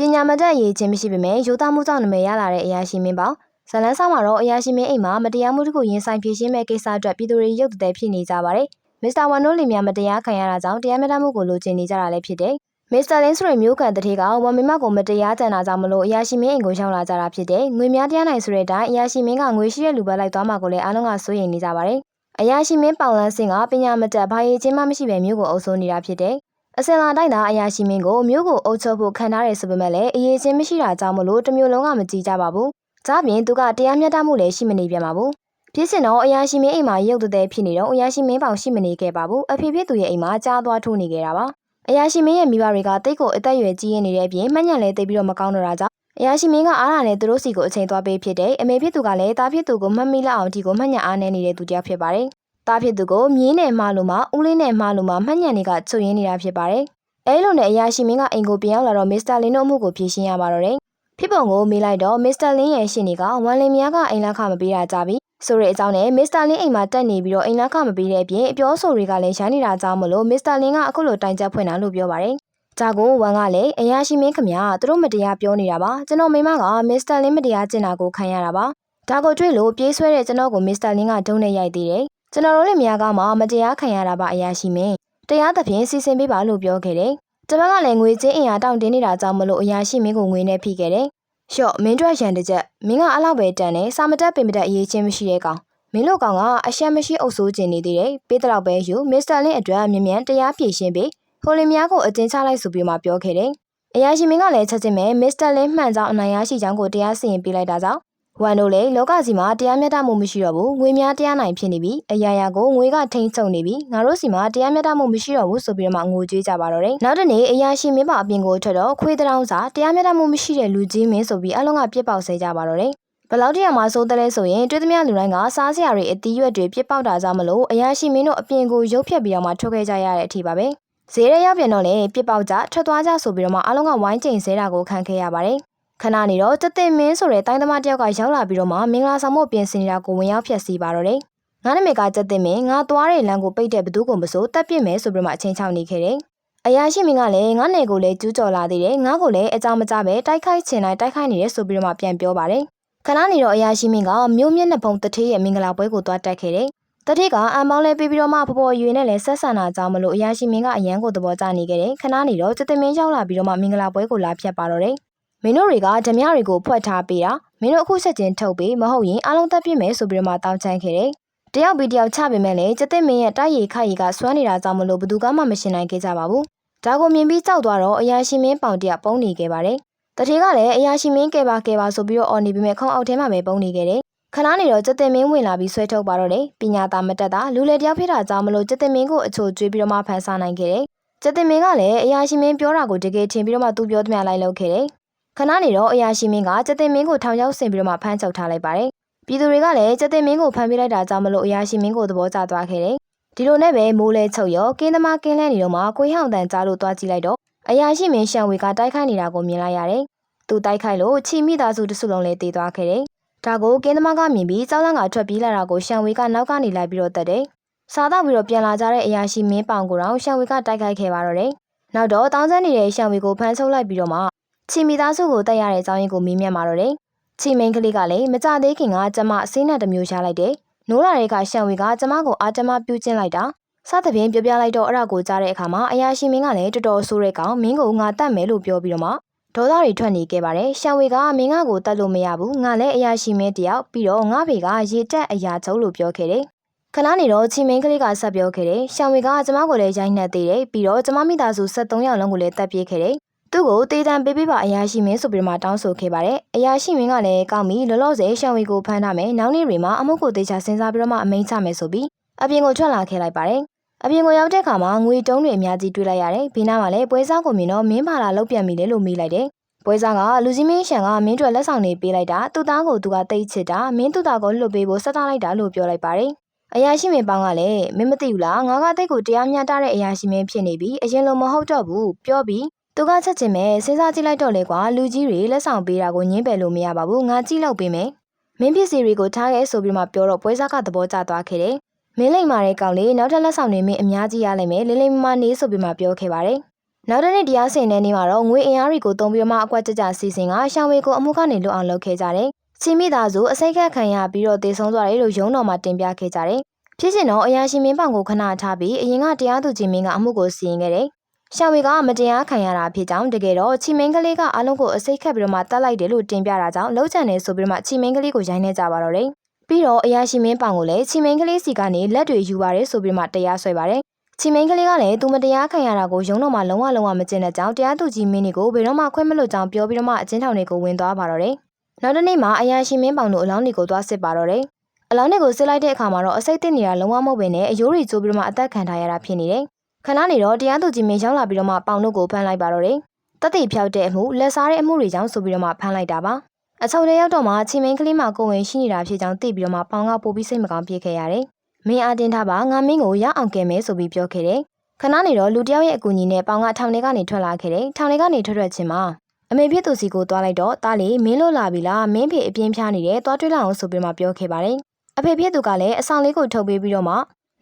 ပညာမတတ်ရေးချင်းမရှိပေမဲ့ရိုးသားမှုကြောင့်နာမည်ရလာတဲ့အရာရှိမင်းပေါ့ဇလန်းဆောင်မှာတော့အရာရှိမင်းအိမ်မှာမတရားမှုတစ်ခုရင်ဆိုင်ဖြေရှင်းမဲ့ကိစ္စအတွက်ပြည်သူတွေရုပ်တည်ဖြစ်နေကြပါတယ်မစ္စတာဝန်နိုးလီများမတရားခံရတာကြောင့်တရားမျှတမှုကိုလိုချင်နေကြတာလည်းဖြစ်တယ်မစ္စတာလင်းဆိုတဲ့မျိုးကန်တတိကဝန်မမကိုမတရားကြံတာကြောင့်မလို့အရာရှိမင်းအိမ်ကိုရောက်လာကြတာဖြစ်တယ်ငွေများတရားနိုင်ဆိုတဲ့အတိုင်းအရာရှိမင်းကငွေရှိတဲ့လူပဲလိုက်သွားမှာကိုလည်းအားလုံးကစိုးရိမ်နေကြပါတယ်အရာရှိမင်းပေါင်လန်းစင်ကပညာမတတ်ဘာရေးချင်းမှမရှိပဲမျိုးကိုအုပ်စိုးနေတာဖြစ်တယ် အစင်လာတိုင်းသာအရာရှိမင်းကိုမျိုးကိုအုပ်ချုပ်ဖို့ခံထားရဆိုပေမဲ့လည်းအရေးချင်းမရှိတာကြောင့်မလို့တမျိုးလုံးကမကြည့်ကြပါဘူး။ဒါပြင်သူကတရားမျှတမှုလည်းရှိမနေပြန်ပါဘူး။ဖြစ်စင်တော့အရာရှိမင်းအိမ်မှာရုပ်တဲ့ဖြစ်နေတော့အရာရှိမင်းပေါင်ရှိမနေခဲ့ပါဘူး။အဖေဖြစ်သူရဲ့အိမ်မှာကြားသွားထိုးနေခဲ့တာပါ။အရာရှိမင်းရဲ့မိဘတွေကတိတ်ကိုအသက်အရွယ်ကြီးရနေတဲ့အပြင်မှညံလည်းတိတ်ပြီးတော့မကောင်းတော့တာကြောင့်အရာရှိမင်းကအားရနဲ့သူတို့စီကိုအချိန်သွားပေးဖြစ်တယ်။အမေဖြစ်သူကလည်းတားဖြစ်သူကိုမှတ်မိလောက်အောင်ဒီကိုမှညံအားနေနေတဲ့သူတယောက်ဖြစ်ပါတယ်။ တားဖြစ်သူကိုမြင်းနဲ့မှလို့မှဦးလေးနဲ့မှလို့မှမှညံတွေကချုပ်ရင်းနေတာဖြစ်ပါတယ်။အဲလိုနဲ့အရာရှိမင်းကအိမ်ကိုပြန်ရောက်လာတော့မစ္စတာလင်းတို့အမှုကိုဖြေရှင်းရပါတော့တယ်။ဖြစ်ပုံကိုမေးလိုက်တော့မစ္စတာလင်းရဲ့ရှင်တွေကဝန်လင်မယားကအိမ်လက်ခမပေးတာကြပြီ။ဆိုတဲ့အကြောင်းနဲ့မစ္စတာလင်းအိမ်မှာတက်နေပြီးတော့အိမ်လက်ခမပေးတဲ့အပြင်အပြောဆိုတွေကလည်းရိုင်းနေတာကြောင့်မလို့မစ္စတာလင်းကအခုလိုတိုင်ချက်ဖွင့်တာလို့ပြောပါတယ်။ဒါကိုဝန်ကလည်းအရာရှိမင်းခမရသူတို့မတရားပြောနေတာပါကျွန်တော်မိမကမစ္စတာလင်းမတရားကျင့်တာကိုခံရတာပါဒါကိုတွေ့လို့ပြေးဆွဲတဲ့ကျွန်တော်ကိုမစ္စတာလင်းကဒုံနဲ့ရိုက်သေးတယ် ကျွန်တော်တို့လည်းမယားကမှမတရားခံရတာပါအရာရှိမင်းတရားသဖြင့်စီစဉ်ပေးပါလို့ပြောခဲ့တယ်တပတ်ကလည်းငွေချင်းအင်အားတောင်းတင်းနေတာကြောင့်မလို့အရာရှိမင်းကိုငွေနဲ့ဖိခဲ့တယ်။ရှော့မင်းတို့ရန်တစ်ချက်မင်းကအလောက်ပဲတန်တယ်စာမတက်ပင်မတက်အရေးချင်းမရှိတဲ့ကောင်မင်းတို့ကောင်ကအရှက်မရှိအုပ်စိုးခြင်းနေသေးတယ်ပေးတော့ပဲယူမစ္စတာလင်းအတွက်မြ мян တရားဖြည့်ရှင်းပြီးဟိုလင်များကိုအတင်းချလိုက်ဆိုပြီးမှပြောခဲ့တယ်။အရာရှိမင်းကလည်းချက်ချင်းပဲမစ္စတာလင်းမှန်ကြောင်းအနိုင်ရရှိကြောင်းကိုတရားစီရင်ပေးလိုက်တာကြောင့် ဝန်တို့လည်းလောကစီမှာတရားမျှတမှုမရှိတော့ဘူးငွေများတရားနိုင်ဖြစ်နေပြီအရာရာကိုငွေကထိန်းချုပ်နေပြီငါတို့စီမှာတရားမျှတမှုမရှိတော့ဘူးဆိုပြီးတော့မှငိုကြွေးကြပါတော့တယ်နောက်တနေ့အရာရှိမင်းပါအပြင်ကိုထွက်တော့ခွေးတောင်စာတရားမျှတမှုမရှိတဲ့လူကြီးမင်းဆိုပြီးအလုံးကပြစ်ပေါက်ဆဲကြပါတော့တယ်ဘလောက်တရမှာစိုးတဲ့လဲဆိုရင်တွေ့သမျှလူတိုင်းကစားစရာတွေအသီးရွက်တွေပြစ်ပေါက်တာကြောင့်မလို့အရာရှိမင်းတို့အပြင်ကိုရုပ်ဖြတ်ပြီးတော့မှထုတ်ခဲ့ကြရတဲ့အထိပါပဲဈေးရရောက်ပြန်တော့လေပြစ်ပေါက်ကြထွက်သွားကြဆိုပြီးတော့မှအလုံးကဝိုင်းကျိန်ဆဲတာကိုခံခဲ့ရပါတယ် ခဏနေတော့တသင်မင်းဆိုတဲ့တိုင်းသမားတယောက်ကရောက်လာပြီးတော့မှမင်္ဂလာဆောင်ဖို့ပြင်ဆင်နေတာကိုဝင်ရောက်ဖျက်ဆီးပါတော့တယ်။ငါနာမည်ကကျက်တင်မင်းငါသွားတဲ့လမ်းကိုပိတ်တဲ့ဘသူကိုမစိုးတက်ပြစ်မယ်ဆိုပြီးမှအချင်းချောင်းနေခဲ့တယ်။အရာရှိမင်းကလည်းငါနယ်ကိုလည်းကျူးကျော်လာသေးတယ်။ငါကိုလည်းအကြောင်းမကြပဲတိုက်ခိုက်ချင်တိုင်းတိုက်ခိုက်နေတယ်ဆိုပြီးတော့မှပြန်ပြောပါတယ်။ခဏနေတော့အရာရှိမင်းကမြို့မျက်နှာဖုံတထေးရဲ့မင်္ဂလာပွဲကိုသွားတက်ခဲ့တယ်။တတိကအမောင်းလဲပြီးပြီးတော့မှဖော်ဖော်ရွေနဲ့လည်းဆက်ဆံတာကြောင့်မလို့အရာရှိမင်းကအရန်ကိုသဘောကျနေခဲ့တယ်ခဏနေတော့ကျက်တင်မင်းရောက်လာပြီးတော့မှမင်္ဂလာပွဲကိုလာဖြတ်ပါတော့တယ် မင်းတို့တွေကဓမြတွေကိုဖွက်ထားပေးတာမင်းတို့အခုချက်ချင်းထုတ်ပေးမဟုတ်ရင်အလုံးသက်ပြစ်မယ်ဆိုပြီးတော့မှတောင်းချမ်းခဲ့တယ်။တယောက်ပြီးတယောက်ချပေမဲ့လည်းကျတဲ့မင်းရဲ့တိုက်ရီခိုက်ရီကစွမ်းနေတာကြောင့်မလို့ဘသူကမှမရှင်နိုင်ခဲ့ကြပါဘူး။ဒါကိုမြင်ပြီးကြောက်သွားတော့အရာရှိမင်းပေါင်တရပုံနေခဲ့ပါတယ်။တထေကလည်းအရာရှိမင်းကဲပါကဲပါဆိုပြီးတော့အော်နေပေမဲ့ခုံအောက်ထဲမှာပဲပုံနေခဲ့တယ်။ခဏနေတော့ကျတဲ့မင်းဝင်လာပြီးဆွဲထုတ်ပါတော့တယ်။ပညာသားမတက်တာလူလေတယောက်ဖြစ်တာကြောင့်မလို့ကျတဲ့မင်းကိုအချိုကျွေးပြီးတော့မှဖန်ဆာနိုင်ခဲ့တယ်။ကျတဲ့မင်းကလည်းအရာရှိမင်းပြောတာကိုတကယ်ထင်ပြီးတော့မှသူပြောသမျှလိုက်လုပ်ခဲ့တယ်။ ခဏနေတော့အရာရှိမင်းကကျက်တင်မင်းကိုထောင်ရောက်ဆင်ပြီးတော့မှဖမ်းချုပ်ထားလိုက်ပါတယ်။ပြည်သူတွေကလည်းကျက်တင်မင်းကိုဖမ်းပေးလိုက်တာကြောင့်မလို့အရာရှိမင်းကိုသဘောကျသွားခဲ့တယ်။ဒီလိုနဲ့ပဲမိုးလဲချုပ်ရောကင်းသမားကင်းလဲနေတော့မှကိုဟောင်တန်ကြားလို့တွားကြည့်လိုက်တော့အရာရှိမင်းရှံဝေကတိုက်ခိုက်နေတာကိုမြင်လိုက်ရတယ်။သူတိုက်ခိုက်လို့ချီမိသားစုတစုလုံးလည်းတည်သွားခဲ့တယ်။ဒါကိုကင်းသမားကမြင်ပြီးကြောက်လန့်ကထွက်ပြေးလာတာကိုရှံဝေကနောက်ကနေလိုက်ပြီးတော့တက်တယ်။စားတော့ပြီးတော့ပြန်လာကြတဲ့အရာရှိမင်းပေါင်ကိုတော့ရှံဝေကတိုက်ခိုက်ခဲ့ပါတော့တယ်။နောက်တော့တောင်းစမ်းနေတဲ့ရှံဝေကိုဖမ်းဆုပ်လိုက်ပြီးတော့မှ ချီမိသားစုကိုတက်ရတဲ့အကြောင်းရင်းကိုမေးမြန်းมาတော့တယ်။ချီမိန်ကလေးကလည်းမကြသေးခင်ကကျမအစင်းနဲ့တမျိုးရှားလိုက်တယ်။နိုးလာတဲ့အခါရှံဝေကကျမကိုအာကျမပြုတ်ကျင်းလိုက်တာ။စသဖြင့်ပြောပြလိုက်တော့အဲ့ဒါကိုကြားတဲ့အခါမှာအရာရှိမင်းကလည်းတော်တော်ဆိုးတဲ့ကောင်မင်းကိုငါတတ်မယ်လို့ပြောပြီးတော့မှဒေါသတွေထွက်နေခဲ့ပါတယ်။ရှံဝေကမင်းကကိုတတ်လို့မရဘူး။ငါလည်းအရာရှိမင်းတယောက်ပြီးတော့ငါဖေကရေတက်အရာချုပ်လို့ပြောခဲ့တယ်။ခဏနေတော့ချီမင်းကလေးကဆက်ပြောခဲ့တယ်။ရှံဝေကကျမကိုလည်းရိုက်နှက်သေးတယ်။ပြီးတော့ကျမမိသားစု73ယောက်လုံးကိုလည်းတပ်ပြေးခဲ့တယ် သူ့ကိုတေးတံပေးပေးပါအရာရှိမင်းဆိုပြီးမှတောင်းဆိုခဲ့ပါတယ်။အရာရှိမင်းကလည်းကောင်းပြီလောလောဆယ်ရှောင်းဝီကိုဖမ်းထားမယ်။နောက်နေ့တွေမှာအမှုကိုတေချာစဉ်းစားပြီးတော့မှအမိန့်ချမယ်ဆိုပြီးအပြင်ကိုထွက်လာခဲ့လိုက်ပါတယ်။အပြင်ကိုရောက်တဲ့အခါမှာငွေတုံးတွေအများကြီးတွေ့လိုက်ရတယ်။ဘေးနားမှာလည်းပွဲစားကိုမြင်တော့မင်းပါလာလောက်ပြန်ပြီလေလို့မေးလိုက်တယ်။ပွဲစားကလူကြီးမင်းရှန်ကမင်းတို့လက်ဆောင်တွေပေးလိုက်တာသူ့သားကိုသူကတိတ်ချစ်တာမင်းသူ့သားကိုလွတ်ပေးဖို့ဆက်ထားလိုက်တာလို့ပြောလိုက်ပါတယ်။အရာရှိမင်းပေါင်းကလည်းမင်းမသိဘူးလားငါကတိတ်ကိုတရားမျှတတဲ့အရာရှိမင်းဖြစ်နေပြီအရင်လိုမဟုတ်တော့ဘူးပြောပြီး သူကချက်ချင်းပဲစဉ်းစားကြည့်လိုက်တော့လေကွာလူကြီးတွေလက်ဆောင်ပေးတာကိုညင်းပယ်လို့မရပါဘူးငါကြည့်လောက်ပေးမယ်မင်းပစ္စည်းတွေကိုထားခဲ့ဆိုပြီးမှပြောတော့ပွဲစားကသဘောကျသွားခဲ့တယ်မင်းလိမ့်မာတဲ့ကောင်လေးနောက်ထပ်လက်ဆောင်တွေမင်းအများကြီးရလိမ့်မယ်လိမ့်လိမ့်မမနေဆိုပြီးမှပြောခဲ့ပါတယ်နောက်တစ်နေ့တရားစီရင်တဲ့နေ့မှာတော့ငွေအင်အားတွေကိုတုံးပြီးတော့မှအကွက်ကြကြစီစဉ်ကရှောင်းဝေကိုအမှုကနေလွတ်အောင်လုပ်ခဲ့ကြတယ်။ချင်းမိသားစုအစိတ်ခတ်ခံရပြီးတော့တေဆုံးသွားတယ်လို့ရုံးတော်မှာတင်ပြခဲ့ကြတယ်။ဖြစ်ရှင်တော့အရာရှိမင်းပောင်ကိုခဏထားပြီးအရင်ကတရားသူကြီးမင်းကအမှုကိုစီရင်ခဲ့တယ်။ ရှောင်းဝေကမတရားခံရတာဖြစ်ကြောင်းတကယ်တော့ချီမင်းကလေးကအလုံးကိုအစိတ်ခတ်ပြီးတော့မှတတ်လိုက်တယ်လို့တင်ပြတာကြောင့်လုံးချန်နေဆိုပြီးတော့မှချီမင်းကလေးကိုရိုင်းနေကြပါတော့တယ်။ပြီးတော့အရာရှိမင်းပောင်ကိုလည်းချီမင်းကလေးစီကနေလက်တွေယူပါတယ်ဆိုပြီးမှတရားဆွဲပါတယ်။ချီမင်းကလေးကလည်းသူမတရားခံရတာကိုရုံးတော်မှာလုံးဝလုံးဝမကျင်တဲ့ကြောင့်တရားသူကြီးမင်းတွေကိုဘယ်တော့မှခွင့်မလွတ်ကြောင်းပြောပြီးတော့မှအချင်းထောင်တွေကိုဝင်သွားပါတော့တယ်။နောက်တစ်နေ့မှာအရာရှိမင်းပောင်တို့အလောင်းတွေကိုသွားစစ်ပါတော့တယ်။အလောင်းတွေကိုစစ်လိုက်တဲ့အခါမှာတော့အစိတ်သိနေတာလုံးဝမဟုတ်ဘဲနဲ့အယိုးတွေကျိုးပြီးတော့မှအသက်ခံထားရတာဖြစ်နေတယ်။ ခဏနေတော့တရားသူကြီးမင်းရောက်လာပြီးတော့မှပောင်တို့ကိုဖမ်းလိုက်ပါတော့တယ်။တက်တိဖြောက်တဲ့အမှုလက်စားတဲ့အမှုတွေကြောင့်ဆိုပြီးတော့မှဖမ်းလိုက်တာပါ။အချုပ်ထဲရောက်တော့မှချီမင်းကလေးမကိုဝင်ရှိနေတာဖြစ်ကြောင်းသိပြီးတော့မှပောင်ကပို့ပြီးစိတ်မကောင်းဖြစ်ခဲ့ရတယ်။မင်းအားတင်းထားပါငါမင်းကိုရအောင်ကယ်မယ်ဆိုပြီးပြောခဲ့တယ်။ခဏနေတော့လူတယောက်ရဲ့အကူအညီနဲ့ပေါင်ကထောင်ထဲကနေထွက်လာခဲ့တယ်။ထောင်ထဲကနေထွက်ထွက်ချင်းမှာအမေဖြစ်သူစီကိုသွားလိုက်တော့တားလေမင်းလို့လာပြီလားမင်းဖေအပြင်းဖြားနေတယ်သွားတွေ့လိုက်အောင်ဆိုပြီးမှပြောခဲ့ပါတယ်။အဖေဖြစ်သူကလည်းအဆောင်လေးကိုထုတ်ပေးပြီးတော့မှ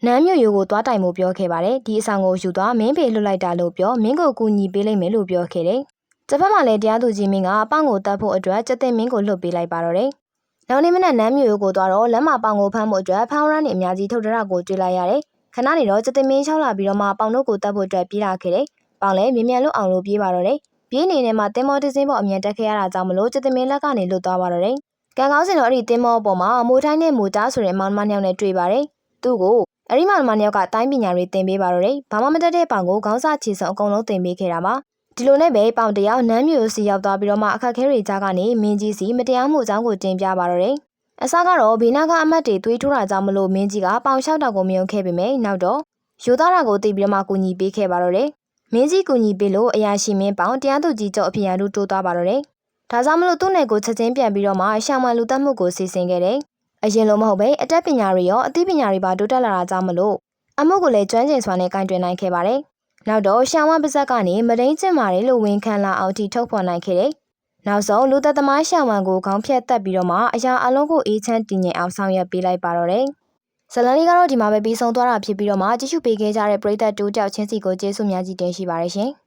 နန်းမြို့ရိုးကိုသွားတိုင်မှုပြောခဲ့ပါတယ်။ဒီအဆောင်ကိုယူသွားမင်းဖေလွတ်လိုက်တာလို့ပြောမင်းကိုကူညီပေးလိုက်မယ်လို့ပြောခဲ့တယ်။ကျဖက်မှာလည်းတရားသူကြီးမင်းကပေါင်ကိုတတ်ဖို့အတွက်ကျသိမင်းကိုလွတ်ပေးလိုက်ပါတော့တယ်။နောက်နေ့မနက်နန်းမြို့ရိုးကိုသွားတော့လက်မပေါင်ကိုဖမ်းဖို့အတွက်ဖမ်းရန်နေအများကြီးထုတ်တရကိုတွေ့လိုက်ရတယ်။ခဏနေတော့ကျသိမင်း၆လာပြီးတော့မှပေါင်တို့ကိုတတ်ဖို့အတွက်ပြေးလာခဲ့တယ်။ပေါင်လည်းမြင်မြန်လွတ်အောင်လို့ပြေးပါတော့တယ်။ပြေးနေနေမှာတင်မောတစင်းပေါ်အမြန်တက်ခဲ့ရတာကြောင့်မလို့ကျသိမင်းလက်ကနေလွတ်သွားပါတော့တယ်။ကံကောင်းစင်တော့အဲ့ဒီတင်မောပေါ်မှာမိုးထိုင်းနဲ့မိုးသားဆိုတဲ့မောင်မနှောင်နဲ့တွေ့ပါတယ်။သူ့ကို အဲ့ဒီမောင်နှမနှစ်ယောက်ကတိုင်းပညာတွေသင်ပေးပါတော့တယ်။ဘာမှမတတ်တဲ့ပေါင်ကိုခေါင်းစားချီစုံအကုန်လုံးသင်ပေးခဲ့တာပါ။ဒီလိုနဲ့ပဲပေါင်တယောက်နမ်းမျိုးစီရောက်သွားပြီးတော့မှအခက်ခဲတွေကြားကနေမင်းကြီးစီမတရားမှုအကြောင်းကိုတင်ပြပါတော့တယ်။အစကတော့ဘေးနာကအမတ်တွေသွေးထိုးတာကြောင့်မလို့မင်းကြီးကပေါင်လျှောက်တာကိုမယုံခဲ့ပေမဲ့နောက်တော့ယူသားတာကိုသိပြီးတော့မှကူညီပေးခဲ့ပါတော့တယ်။မင်းကြီးကူညီပေးလို့အရာရှိမင်းပေါင်တရားသူကြီးကျော်အဖေရန်တို့တိုးသွားပါတော့တယ်။ဒါကြောင့်မလို့သူ့နယ်ကိုချက်ချင်းပြန်ပြီးတော့မှရှောင်းမလူတက်မှုကိုစီစဉ်ခဲ့တယ်။ အရင်လိုမဟုတ်ပဲအတက်ပညာတွေရောအသိပညာတွေပါတိုးတက်လာတာကြောင့်မလို့အမှုကိုလည်းကျွမ်းကျင်စွာနဲ့ကင်တွင်နိုင်ခဲ့ပါတယ်။နောက်တော့ရှောင်းဝပါဇက်ကနေမဒိန်ကျင်မာတယ်လို့ဝန်ခံလာအောင်ထိထုတ်ဖော်နိုင်ခဲ့တယ်။နောက်ဆုံးလူသက်သမားရှောင်းဝမ်ကိုခေါင်းဖြတ်တက်ပြီးတော့မှအရာအလုံးကိုအေးချမ်းတည်ငြိမ်အောင်ဆောင်ရွက်ပေးလိုက်ပါတော့တယ်။ဇလန်လေးကတော့ဒီမှာပဲပြီးဆုံးသွားတာဖြစ်ပြီးတော့မှကြည့်ရှုပေးခဲ့ကြတဲ့ပရိသတ်တူတယောက်ချင်းစီကိုကျေးဇူးများကြီးတင်ရှိပါရရှင်။